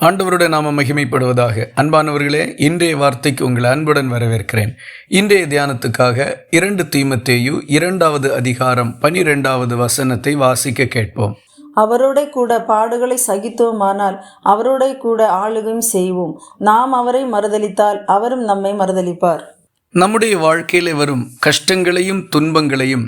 ஆண்டவருடைய நாம மகிமைப்படுவதாக. அன்பானவர்களே இன்றைய வார்த்தைக்கு உங்களை அன்புடன் வரவேற்கிறேன். இன்றைய தியானத்துக்காக இரண்டு தீமத்தேயு இரண்டாவது அதிகாரம் பனிரெண்டாவது வசனத்தை வாசிக்க கேட்போம். அவரோட கூட பாடுகளை சகித்தோமானால் அவரோட கூட ஆளுகையும் செய்வோம். நாம் அவரை மறுதலித்தால் அவரும் நம்மை மறுதலிப்பார். நம்முடைய வாழ்க்கையில வரும் கஷ்டங்களையும் துன்பங்களையும்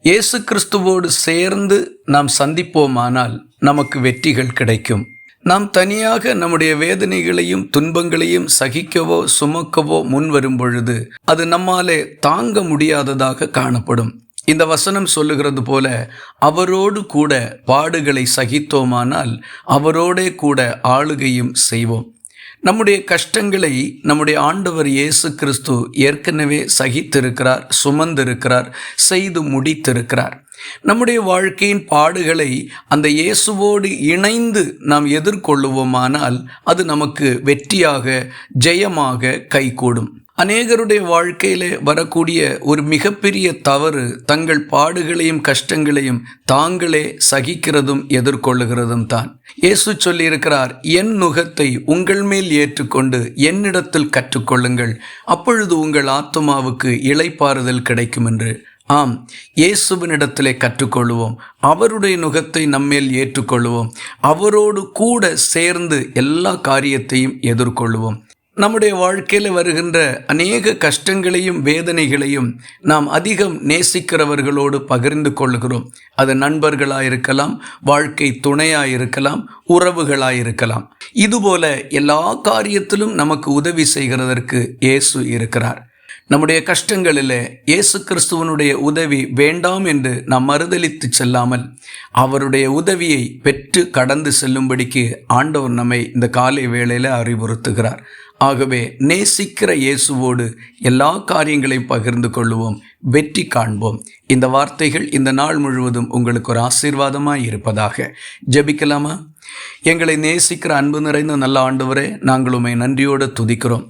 இயேசு கிறிஸ்துவோடு சேர்ந்து நாம் சந்திப்போமானால் நமக்கு வெற்றிகள் கிடைக்கும். நாம் தனியாக நம்முடைய வேதனைகளையும் துன்பங்களையும் சகிக்கவோ சுமக்கவோ முன் வரும் பொழுது அது நம்மாலே தாங்க முடியாததாக காணப்படும். இந்த வசனம் சொல்லுகிறது போல அவரோடு கூட பாடுகளை சகித்தோமானால் அவரோடே கூட ஆளுகையும் செய்வோம். நம்முடைய கஷ்டங்களை நம்முடைய ஆண்டவர் இயேசு கிறிஸ்து ஏற்கனவே சகித்திருக்கிறார் சுமந்திருக்கிறார் செய்து முடித்திருக்கிறார். நம்முடைய வாழ்க்கையின் பாடுகளை அந்த இயேசுவோடு இணைந்து நாம் எதிர்கொள்ளுவோமானால் அது நமக்கு வெற்றியாக ஜெயமாக கைகூடும். அநேகருடைய வாழ்க்கையிலே வரக்கூடிய ஒரு மிகப்பெரிய தவறு தங்கள் பாடுகளையும் கஷ்டங்களையும் தாங்களே சகிக்கிறதும் எதிர்கொள்ளுகிறதும் தான். இயேசு சொல்லியிருக்கிறார் என் நுகத்தை உங்கள் மேல் ஏற்றுக்கொண்டு என்னிடத்தில் கற்றுக்கொள்ளுங்கள். அப்பொழுது உங்கள் ஆத்மாவுக்கு இலைப்பாறுதல் கிடைக்கும் என்று ஆம் இயேசுவினிடத்திலே கற்றுக்கொள்வோம் அவருடைய நுகத்தை நம்மேல் ஏற்றுக்கொள்வோம் அவரோடு கூட சேர்ந்து எல்லா காரியத்தையும் எதிர்கொள்வோம் நம்முடைய வாழ்க்கையில் வருகின்ற அநேக கஷ்டங்களையும் வேதனைகளையும் நாம் அதிகம் நேசிக்கிறவர்களோடு பகிர்ந்து கொள்கிறோம். அது நண்பர்களாக இருக்கலாம் வாழ்க்கை துணையாக இருக்கலாம் உறவுகளாக இருக்கலாம் இதுபோல எல்லா காரியத்திலும் நமக்கு உதவி செய்கிறதற்கு இயேசு இருக்கிறார். நம்முடைய கஷ்டங்களில் இயேசு கிறிஸ்துவனுடைய உதவி வேண்டாம் என்று நாம் மறுதளித்து செல்லாமல் அவருடைய உதவியை பெற்று கடந்து செல்லும்படிக்கு ஆண்டவர் நம்மை இந்த காலை வேளையில் அறிவுறுத்துகிறார். ஆகவே நேசிக்கிற இயேசுவோடு எல்லா காரியங்களையும் பகிர்ந்து கொள்வோம் வெற்றி காண்போம். இந்த வார்த்தைகள் இந்த நாள் முழுவதும் உங்களுக்கு ஒரு ஆசீர்வாதமாக இருப்பதாக ஜெபிக்கலாமா? எங்களை நேசிக்கிற அன்பு நிறைந்த நல்ல ஆண்டவரே நாங்கள் உண்மை நன்றியோடு துதிக்கிறோம்.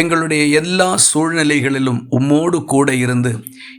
எங்களுடைய எல்லா சூழ்நிலைகளிலும் உம்மோடு கூட இருந்து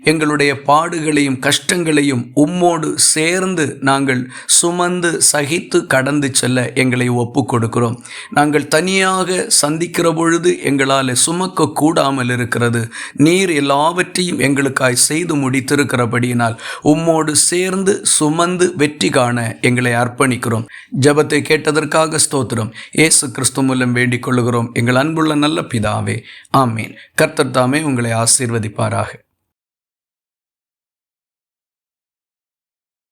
எங்களுடைய பாடுகளையும் கஷ்டங்களையும் உம்மோடு சேர்ந்து நாங்கள் சுமந்து சகித்து கடந்து செல்ல எங்களை ஒப்பு கொடுக்கிறோம். நாங்கள் தனியாக சந்திக்கிற பொழுது எங்களால் சுமக்க கூடாமல் இருக்கிறது. நீர் எல்லாவற்றையும் எங்களுக்காய் செய்து முடித்திருக்கிறபடியினால் உம்மோடு சேர்ந்து சுமந்து வெற்றி காண எங்களை அர்ப்பணிக்கிறோம். ஜபத்தை கேட்டதற்காக ஸ்தோத்திரம். ஏசு கிறிஸ்து மூலம் வேண்டிக் கொள்கிறோம் எங்கள் அன்புள்ள நல்ல பிதாவே ஆமீன். கர்த்தர் தாமே உங்களை ஆசீர்வதிப்பாராக.